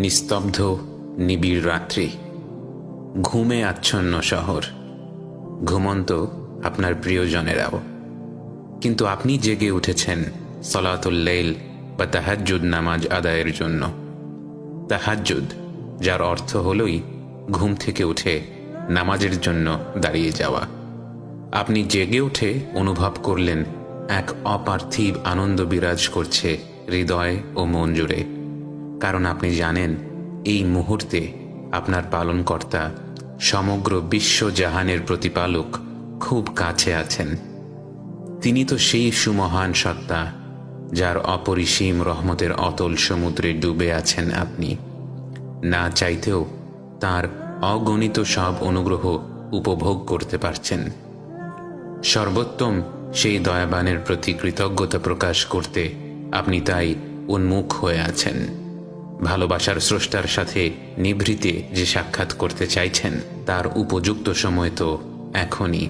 নিস্তব্ধ, নিবিড় রাত্রি। ঘুমে আচ্ছন্ন শহর। ঘুমন্ত আপনার প্রিয়জনেরাও। কিন্তু আপনি জেগে উঠেছেন সলাতুল্লেল বা তাহাজ্জুদ নামাজ আদায়ের জন্য। তাহাজ্জুদ, যার অর্থ হলই ঘুম থেকে উঠে নামাজের জন্য দাঁড়িয়ে যাওয়া। আপনি জেগে উঠে অনুভব করলেন এক অপার্থিব আনন্দ বিরাজ করছে হৃদয় ও মন জুড়ে। কারণ আপনি জানেন, এই মুহূর্তে আপনার পালনকর্তা সমগ্র বিশ্ব জাহানের প্রতিপালক খুব কাছে আছেন। তিনি তো সেই সুমহান সত্তা যার অপরিসীম রহমতের অতল সমুদ্রে ডুবে আছেন আপনি। না চাইতেও তার অগণিত সব অনুগ্রহ উপভোগ করতে পারছেন। সর্বোত্তম সেই দয়াবানের প্রতি কৃতজ্ঞতা প্রকাশ করতে আপনি তাই উন্মুখ হয়ে আছেন। ভালোবাসার স্রষ্টার সাথে নিভৃতে যে সাক্ষাৎ করতে চাইছেন, তার উপযুক্ত সময় তো এখনই।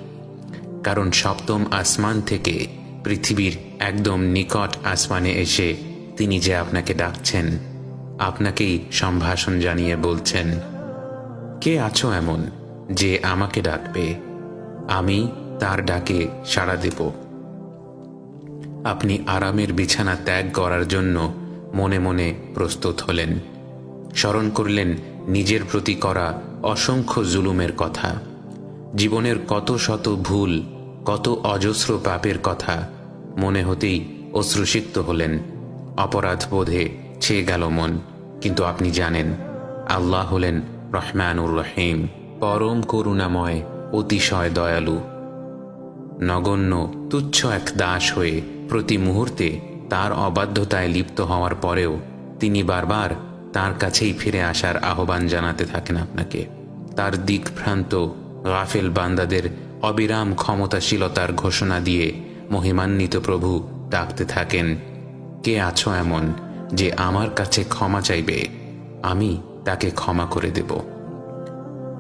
কারণ সপ্তম আসমান থেকে পৃথিবীর একদম নিকট আসমানে এসে তিনি যে আপনাকে ডাকছেন, আপনাকেই সম্ভাষণ জানিয়ে বলছেন, কে আছো এমন যে আমাকে ডাকবে? আমি তার ডাকে সাড়া দেব। আপনি আরামের বিছানা ত্যাগ করার জন্য মনে মনে প্রস্তুত হলেন। স্মরণ করলেন নিজের প্রতি করা অসংখ্য জুলুমের কথা। জীবনের কত শত ভুল, কত অজস্র পাপের কথা মনে হতেই অশ্রুসিক্ত হলেন। অপরাধ বোধে ছেয়ে গেল মন। কিন্তু আপনি জানেন, আল্লাহ হলেন রহমানুর রহিম। পরম করুণাময়, অতিশয় দয়ালু। নগণ্য, তুচ্ছ এক দাস হয়ে প্রতি মুহূর্তে তার অবাধ্যতায় লিপ্ত হওয়ার পরেও তিনি বারবার তার কাছেই ফিরে আসার আহ্বান জানাতে থাকেন আপনাকে। তার দিকভ্রান্ত গাফেল বান্দাদের অবিরাম ক্ষমতাশীলতার ঘোষণা দিয়ে মহিমান্বিত প্রভু ডাকতে থাকেন, কে আছো এমন যে আমার কাছে ক্ষমা চাইবে? আমি তাকে ক্ষমা করে দেব।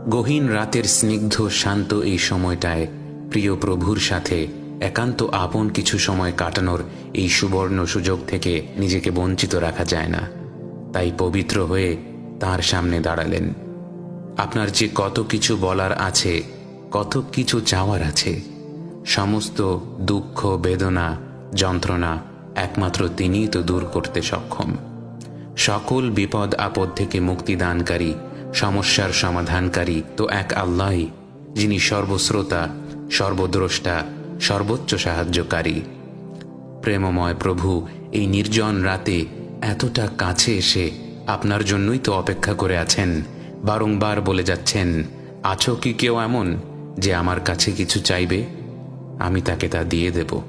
গহীন রাতের স্নিগ্ধ শান্ত এই সময়টায় প্রিয় প্রভুর সাথে একান্ত আপন কিছু সময় কাটানোর এই সুবর্ণ সুযোগ থেকে নিজেকে বঞ্চিত রাখা যায় না। তাই পবিত্র হয়ে তার সামনে দাঁড়ালেন। আপনার যে কত কিছু বলার আছে, কত কিছু চাওয়ার আছে, সমস্ত দুঃখ, বেদনা, যন্ত্রণা একমাত্র তিনিই তো দূর করতে সক্ষম। সকল বিপদ আপদ থেকে মুক্তিদানকারী, সমস্যার সমাধানকারী তো এক আল্লাহই, যিনি সর্বশ্রোতা সর্বদ্রষ্টা সর্বোচ্চ সাহায্যকারী। প্রেমময় প্রভু, এই নির্জন রাতে এতটা কাছে এসে আপনার জন্যই তো অপেক্ষা করে আছেন। বারংবার বলে যাচ্ছেন, আছো কি কেউ এমন যে আমার কাছে কিছু চাইবে? আমি তাকে তা দিয়ে দেব।